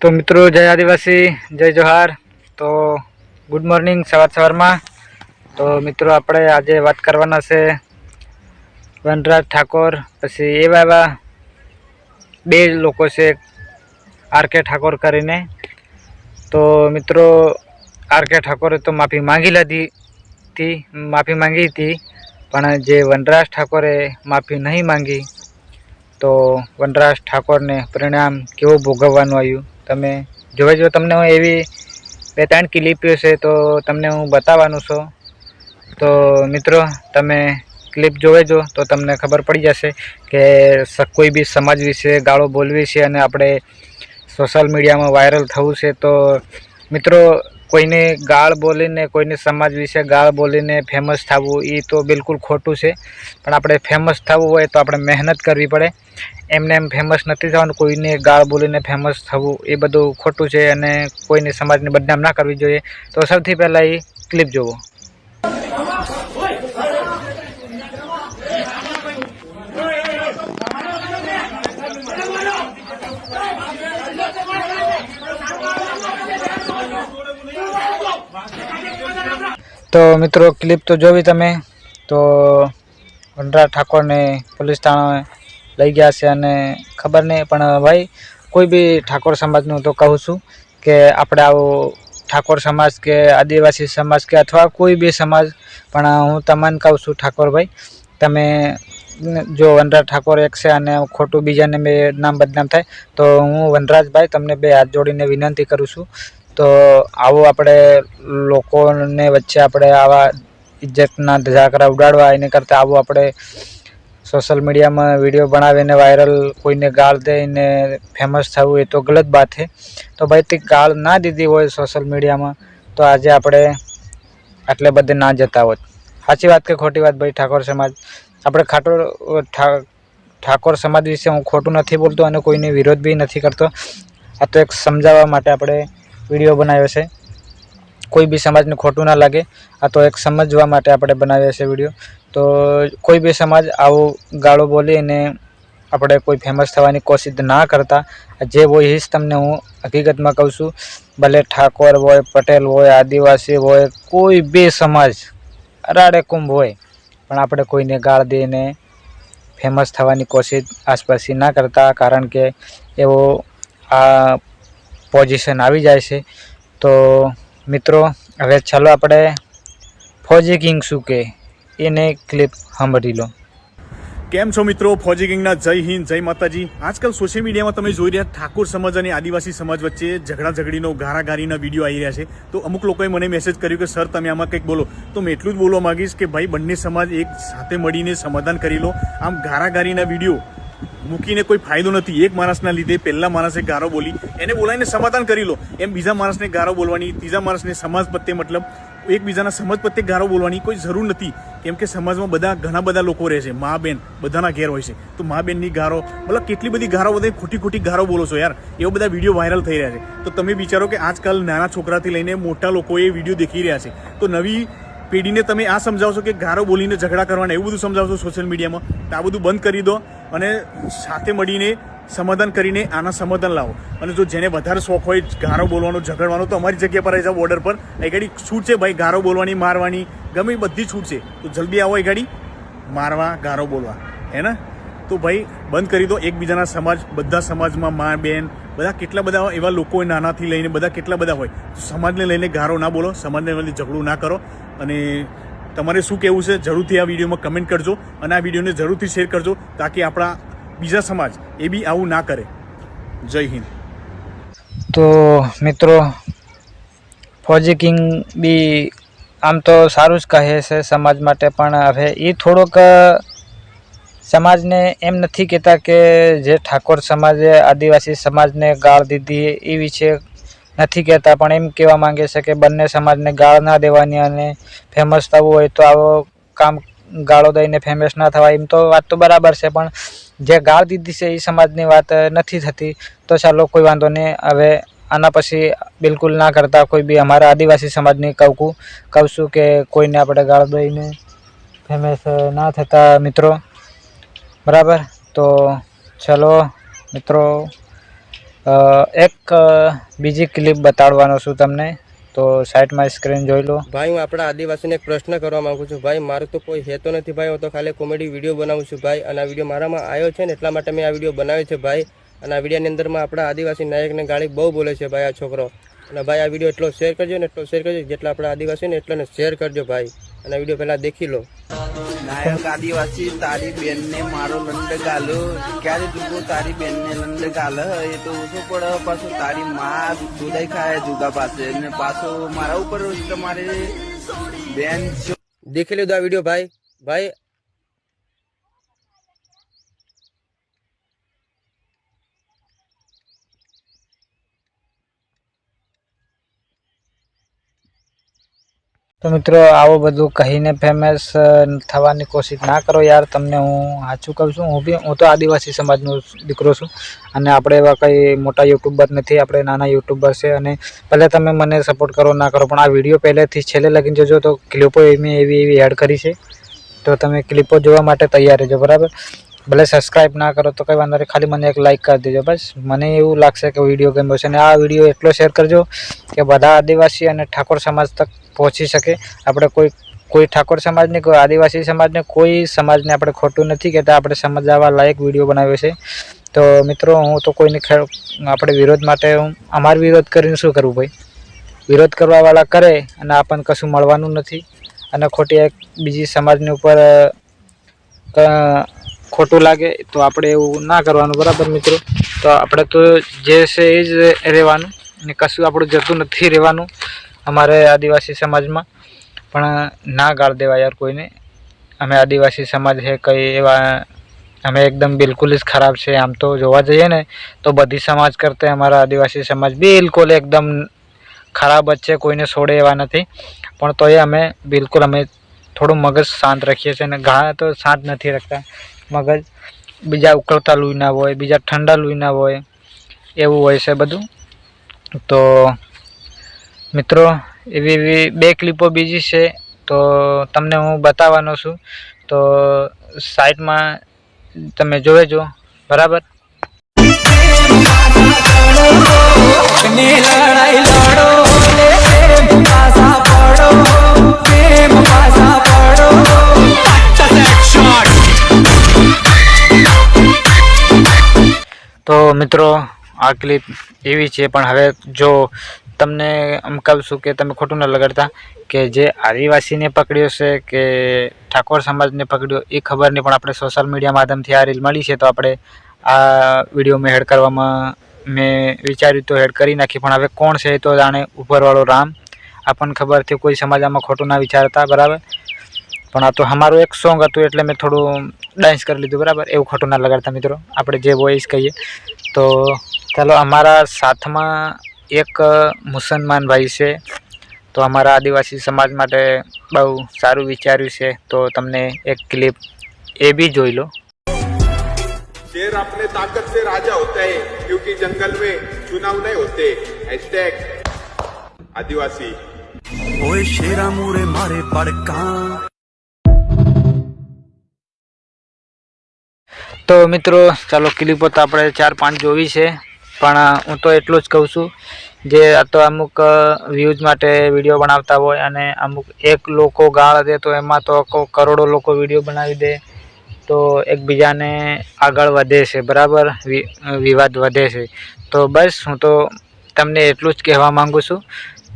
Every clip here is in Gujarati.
તો મિત્રો, જય આદિવાસી, જય જોહાર. તો ગુડ મોર્નિંગ સવાર સવારમાં. તો મિત્રો, આપણે આજે વાત કરવાના છે વનરાજ ઠાકોર, પછી એવા એવા બે લોકો છે આર કે ઠાકોર કરીને. તો મિત્રો, આર કે ઠાકોરે તો માફી માંગી લીધી હતી, માફી માંગી હતી, પણ જે વનરાજ ઠાકોરે માફી નહીં માંગી, તો વનરાજ ઠાકોરને પરિણામ કેવું ભોગવવાનું આવ્યું? તમે જોવા જો તમને હું એવી બે ત્રણ ક્લિપીઓ છે તો તમને હું બતાવવાનું છું. તો મિત્રો, તમે ક્લિપ જોવે જો તો તમને ખબર પડી જશે કે કોઈ બી સમાજ વિશે ગાળો બોલવી છે અને આપણે સોશિયલ મીડિયામાં વાયરલ થવું છે તો મિત્રો, કોઈને ગાળ બોલીને, કોઈને સમાજ વિશે ગાળ બોલીને ફેમસ થવું એ તો બિલકુલ ખોટું છે. પણ આપણે ફેમસ થવું હોય તો આપણે મહેનત કરવી પડે. એમને એમ ફેમસ નથી થવાનું, કોઈને ગાળ બોલીને ફેમસ થવું એ બધું ખોટું છે અને કોઈને સમાજને બદનામ ના કરવી જોઈએ. તો સૌથી પહેલાં એ ક્લિપ જોવો. તો મિત્રો ક્લિપ તો જોવી તમે. તો વનરાજ ઠાકોરને પોલીસ થાણે લઈ ગયા છે અને ખબર નહીં, પણ ભાઈ, કોઈ બી ઠાકોર સમાજનું તો કહું છું કે આપણે આવો ઠાકોર સમાજ કે આદિવાસી સમાજ કે અથવા કોઈ બી સમાજ, પણ હું તમને કહું છું ઠાકોરભાઈ, તમે જો વનરાજ ઠાકોર એક છે અને ખોટું બીજાને બે નામ બદનામ થાય, તો હું વનરાજભાઈ તમને બે હાથ જોડીને વિનંતી કરું છું. તો આવું આપણે લોકોને વચ્ચે આપણે આવા ઇજ્જતના ધજાકરા ઉડાડવા, એને કરતાં આવું આપણે સોશિયલ મીડિયામાં વીડિયો બનાવીને વાયરલ કોઈને ગાળ દઈને ફેમસ થવું એ તો ગલત બાત છે. તો ભાઈ, તે ગાળ ના દીધી હોય સોશિયલ મીડિયામાં, તો આજે આપણે આટલે બધે ના જતા હોત. સાચી વાત કે ખોટી વાત ભાઈ, ઠાકોર સમાજ? આપણે ખાટો ઠાકોર સમાજ વિશે હું ખોટું નથી બોલતો અને કોઈને વિરોધ બી નથી કરતો. આ તો એક સમજાવવા માટે આપણે વીડિયો બનાવ્યો છે. કોઈ બી સમાજને ખોટું ના લાગે. આ તો એક સમજવા માટે આપણે બનાવ્યો છે વીડિયો. તો કોઈ બી સમાજ આવું ગાળો બોલી અને આપણે કોઈ ફેમસ થવાની કોશિશ ના કરતા, જે હોય જ તમને હું હકીકતમાં કહું છું. ભલે ઠાકોર હોય, પટેલ હોય, આદિવાસી હોય, કોઈ બી સમાજ, અરાડે કુંભ હોય, પણ આપણે કોઈને ગાળ દઈને ફેમસ થવાની કોશિશ આસપાસી ના કરતા, કારણ કે એવો આ પોઝિશન આવી જાય છે. તો મિત્રો, હવે ચાલો આપણે ફોજી કિંગ શું કે એને ક્લિપ સાંભળી લો. કેમ છો મિત્રો? ફોજી કિંગના જય હિન્દ, જય માતાજી. આજકાલ સોશિયલ મીડિયામાં તમે જોઈ રહ્યા ઠાકોર સમાજ અને આદિવાસી સમાજ વચ્ચે ઝઘડા ઝઘડીનો ગારાગારીના વીડિયો આવી રહ્યા છે. તો અમુક લોકોએ મને મેસેજ કર્યું કે, સર, તમે આમાં કંઈક બોલો. તો મેં એટલું જ બોલવા માંગીશ કે, ભાઈ, બંને સમાજ એક સાથે મળીને સમાધાન કરી લો. આમ ગારાગારીના વીડિયો મૂકીને કોઈ ફાયદો નથી. એક માણસના લીધે પહેલા માણસે ગારો બોલી, એને બોલાવીને સમાધાન કરી લો. એમ બીજા માણસને ગારો બોલવાની, ત્રીજા માણસને સમાજ પ્રત્યે મતલબ એકબીજાના સમાજ પ્રત્યે ગારો બોલવાની કોઈ જરૂર નથી. કેમ કે સમાજમાં બધા ઘણા બધા લોકો રહે છે. મા બેન બધાના ઘેર હોય છે. તો મા બેનની ગારો, મતલબ કેટલી બધી ગારો બધા ખોટી ખોટી ગારો બોલો છો યાર. એવા બધા વીડિયો વાયરલ થઈ રહ્યા છે. તો તમે વિચારો કે આજકાલ નાના છોકરાથી લઈને મોટા લોકો એ વીડિયો દેખી રહ્યા છે. તો નવી પેઢીને તમે આ સમજાવશો કે ગારો બોલીને ઝઘડા કરવાના, એવું બધું સમજાવશો સોશિયલ મીડિયામાં તો આ બધું બંધ કરી દો અને સાથે મળીને સમાધાન કરીને આના સમાધાન લાવો. અને જો જેને વધારે શોખ હોય ગારો બોલવાનો, ઝઘડવાનો, તો અમારી જગ્યા પર આવી જાઓ બોર્ડર પર. એ ગાડી છૂટ છે ભાઈ? ગારો બોલવાની, મારવાની, ગમે બધી છૂટ છે. તો જલ્દી આવો એ ગાડી. મારવા, ગારો બોલવા. હે ને? તો ભાઈ, બંધ કરી દો. એકબીજાના સમાજ, બધા સમાજમાં મા, બેન, બધા કેટલા બધા એવા લોકો હોય નાનાથી લઈને બધા કેટલા બધા હોય. સમાજને લઈને ગારો ના બોલો, સમાજને લઈને ઝઘડું ના કરો. અને તમારે શું કહેવું છે, જરૂરથી આ વિડીયોમાં કમેન્ટ કરજો. અને આ વિડીયોને જરૂરથી શેર કરજો, તાકી આપણા બીજા સમાજ, એ બી આવું ના કરે. જય હિન્દ. તો મિત્રો, ફોજી કિંગ બી આમ તો સારું જ કહે છે સમાજ માટે, પણ હવે એ થોડોક સમાજને એમ નથી કહેતા કે જે ઠાકોર સમાજે, આદિવાસી સમાજને ગાળ દીધી એ વિશે નથી કહેતા, પણ એમ કહેવા માંગે છે કે બંને સમાજને ગાળ ના દેવાની અને ફેમસ થવું હોય તો આવો કામ ગાળો દઈને ફેમસ ના થવાય, એમ તો વાત તો બરાબર છે, પણ જે ગાળ દીધી છે એ સમાજની વાત નથી થતી. તો ચાલો, કોઈ વાંધો નહીં. હવે આના પછી બિલકુલ ના કરતા કોઈ બી અમારા આદિવાસી સમાજની કહું કહું છું કે કોઈને આપણે ગાળ દઈને ફેમસ ના થતા મિત્રો. બરાબર? તો ચલો, મિત્રો એક બીજી ક્લિપ બતાડવાનો છું તમને. તો સાઈડમાં સ્ક્રીન જોઈ લો. ભાઈ, હું આપણા આદિવાસીને એક પ્રશ્ન કરવા માંગુ છું. ભાઈ, મારો તો કોઈ હેતો નથી, ભાઈ. હું તો ખાલી કોમેડી વીડિયો બનાવું છું, ભાઈ. અને આ વીડિયો મારામાં આવ્યો છે ને, એટલા માટે મેં આ વીડિયો બનાવ્યો છે, ભાઈ. અને આ વિડીયોની અંદરમાં આપણા આદિવાસી નાયકને ગાળી બહુ બોલે છે, ભાઈ, આ છોકરો. અને ભાઈ, આ વીડિયો એટલો શેર કરજો ને, એટલો શેર કરજો, જેટલા આપણા આદિવાસી ને એટલાને શેર કરજો, ભાઈ. અને વીડિયો પહેલાં દેખી લો. નાયક આદિવાસી, તારી બેન ને મારો લંડ ગાલો. ક્યારે જુગો તારી બેન ને લંડ ગાલ? એ તો ઓછો પડે, પાછો તારી માં દુધાઈ ખાય જુગા પાસે. ને પાછો મારા ઉપર તમારે બેન દેખી લીધો આ વીડિયો ભાઈ. ભાઈ તો મિત્રો, આવું બધું કહીને ફેમસ થવાની કોશિશ ના કરો યાર. તમને હું સાચું કહું છું. હું બી, હું તો આદિવાસી સમાજનો દીકરો છું અને આપણે એવા કંઈ મોટા યુટ્યુબર નથી. આપણે નાના યુટ્યુબર છે અને ભલે તમે મને સપોર્ટ કરો ના કરો, પણ આ વીડિયો પહેલેથી છેલ્લે લગીને જોજો તો ક્લિપો એવી એવી એવી એડ કરી છે. તો તમે ક્લિપો જોવા માટે તૈયાર રહેજો, બરાબર? ભલે સબસ્ક્રાઇબ ના કરો તો કંઈ વાંધો નહીં. ખાલી મને એક લાઇક કરી દેજો, બસ. મને એવું લાગશે કે વીડિયો ગમ્યો છે. અને આ વીડિયો એટલો શેર કરજો કે બધા આદિવાસી અને ઠાકોર સમાજ તક પહોંચી શકે. આપણે કોઈ કોઈ ઠાકોર સમાજને, કોઈ આદિવાસી સમાજને, કોઈ સમાજને આપણે ખોટું નથી કહેતા. આપણે સમજાવવા લાયક વીડિયો બનાવ્યો છે. તો મિત્રો, હું તો કોઈને આપણે વિરોધ માટે હું, અમારો વિરોધ કરીને શું કરવું ભાઈ? વિરોધ કરવાવાળા કરે અને આપણને કશું મળવાનું નથી. અને ખોટી એક બીજી સમાજની ઉપર ખોટું લાગે તો આપણે એવું ના કરવાનું. બરાબર મિત્રો? તો આપણે તો જે છે એ જ રહેવાનું. ને કશું આપણું જતું નથી રહેવાનું. અમારે આદિવાસી સમાજમાં, પણ ના ગાળ દેવા યાર કોઈને. અમે આદિવાસી સમાજ છે કંઈ એવા, અમે એકદમ બિલકુલ જ ખરાબ છે. આમ તો જોવા જઈએ ને, તો બધી સમાજ કરતાં અમારા આદિવાસી સમાજ બિલકુલ એકદમ ખરાબ જ છે, કોઈને છોડે એવા નથી. પણ તોય અમે બિલકુલ, અમે થોડું મગજ શાંત રાખીએ છીએ અને ઘણા તો શાંત નથી રાખતા. મગજ બીજા ઉકળતા લુઈના હોય, બીજા ઠંડા લુઈના હોય, એવું હોય છે બધું. તો મિત્રો, એવી એવી બે ક્લિપો બીજી છે, તો તમને હું બતાવવાનો છું. તો સાઈડમાં તમે જોવેજો, બરાબર? તો મિત્રો, આ ક્લિપ એવી છે, પણ હવે જો તમને એમ કહું કે તમે ખોટું ન લગાડતા કે જે આદિવાસીને પકડ્યો છે કે ઠાકોર સમાજને પકડ્યો, એ ખબર નહીં પણ આપણે સોશિયલ મીડિયા માધ્યમથી આ રીલ મળી છે તો આપણે આ વીડિયો મેં હેડ કરવામાં મેં વિચાર્યું તો હેડ કરી નાખી, પણ હવે કોણ છે તો જાણે ઉપરવાળો રામ. આપણને ખબર છે કોઈ સમાજ આમાં ખોટું ના વિચારતા, બરાબર? પણ આ તો અમારું એક સોંગ હતું એટલે મેં થોડું ડાન્સ કરી લીધું, બરાબર? એવું ખોટું ના લગાડતા મિત્રો, આપણે જે વોઇસ કહીએ. તો ચાલો અમારા સાથમાં એક મુસલમાન ભાઈ છે તો અમારા આદિવાસી સમાજ માટે બહુ સારું વિચાર્યું છે તો તમને એક ક્લિપ એ બી જોઈ લો शेर अपने ताकत से राजा होता है क्योंकि जंगल में चुनाव नहीं होते हैशटैग आदिवासी ઓય શેરા મુરે મારે પડકા તો મિત્રો ચાલો ક્લિપો તો આપણે ચાર પાંચ જોવી છે પણ હું તો એટલું જ કહું છું જે તો અમુક વ્યૂઝ માટે વીડિયો બનાવતા હોય અને અમુક એક લોકો ગાળ દે તો એમાં તો કરોડો લોકો વીડિયો બનાવી દે, તો એકબીજાને આગળ વધે છે, બરાબર? વિવાદ વધે છે. તો બસ, હું તો તમને એટલું જ કહેવા માગું છું.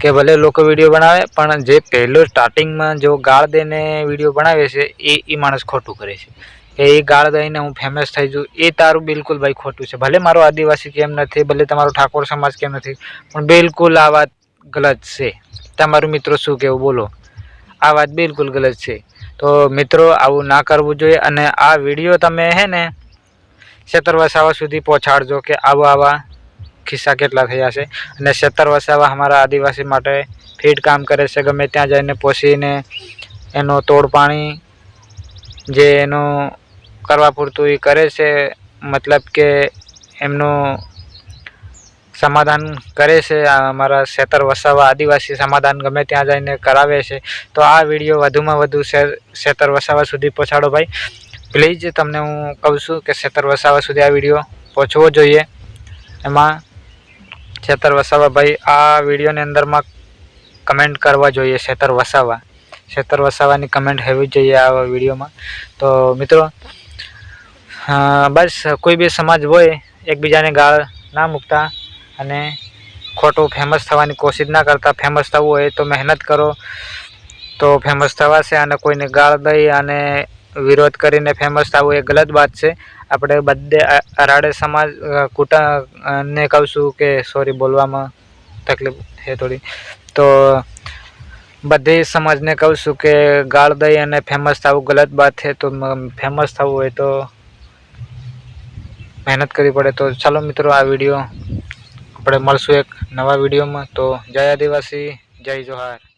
કે ભલે લોકો વીડિયો બનાવે, પણ જે પહેલો સ્ટાર્ટિંગમાં જો ગાળ દઈને વીડિયો બનાવે છે, એ એ માણસ ખોટું કરે છે. કે એ ગાળ દઈને હું ફેમસ થઈ જઉં, એ તારું બિલકુલ ભાઈ ખોટું છે. ભલે મારો આદિવાસી કેમ નથી, ભલે તમારો ઠાકોર સમાજ કેમ નથી, પણ બિલકુલ આ વાત ગલત છે. તમારું મિત્રો શું કહેવું બોલો. આ વાત બિલકુલ ગલત છે. તો મિત્રો, આવું ના કરવું જોઈએ અને આ વીડિયો તમે હે ને છેતર વસાવા સુધી પહોંચાડજો કે આવા આવા ખિસ્સા કેટલા થયા છે અને છેતર વસાવા અમારા આદિવાસી માટે ફીટ કામ કરે છે. ગમે ત્યાં જઈને પોસીને એનો તોડ પાણી જે એનું કરવા પૂરતું એ કરે છે, મતલબ કે એમનું સમાધાન કરે છે. અમારા શેતર વસાવા આદિવાસી સમાધાન ગમે ત્યાં જઈને કરાવે છે. તો આ વીડિયો વધુમાં વધુ સેતર વસાવા સુધી પહોંચાડો ભાઈ. પ્લીઝ તમને હું કહું છું કે શેતર વસાવા સુધી આ વીડિયો પહોંચવો જોઈએ. એમાં છેતર વસાવા. ભાઈ, આ વિડીયોની અંદરમાં કમેન્ટ કરવા જોઈએ છેતર વસાવા. છેતર વસાવાની કમેન્ટ હોવી જોઈએ આ વિડીયોમાં. તો મિત્રો બસ કોઈ બી સમાજ હોય, એકબીજાને ગાળ ના મૂકતા અને ખોટું ફેમસ થવાની કોશિશ ના કરતા ફેમસ થવું હોય તો મહેનત કરો. તો ફેમસ થવાશે અને કોઈને ગાળ દઈ અને વિરોધ કરીને ફેમસ થવું એ ગલત વાત છે. આપણે બધે રાડે સમાજ કુટા ને કહું કે સોરી બોલવામાં તકલીફ છે થોડી. તો બધી સમાજને કહું છું કે ગાળ દઈ અને ફેમસ થવું ગલત વાત છે. તો ફેમસ થવું હોય તો મહેનત કરવી પડે. તો ચાલો મિત્રો, આ વીડિયો આપણે મળશું એક નવા વિડીયોમાં. તો જય આદિવાસી, જય જોહાર.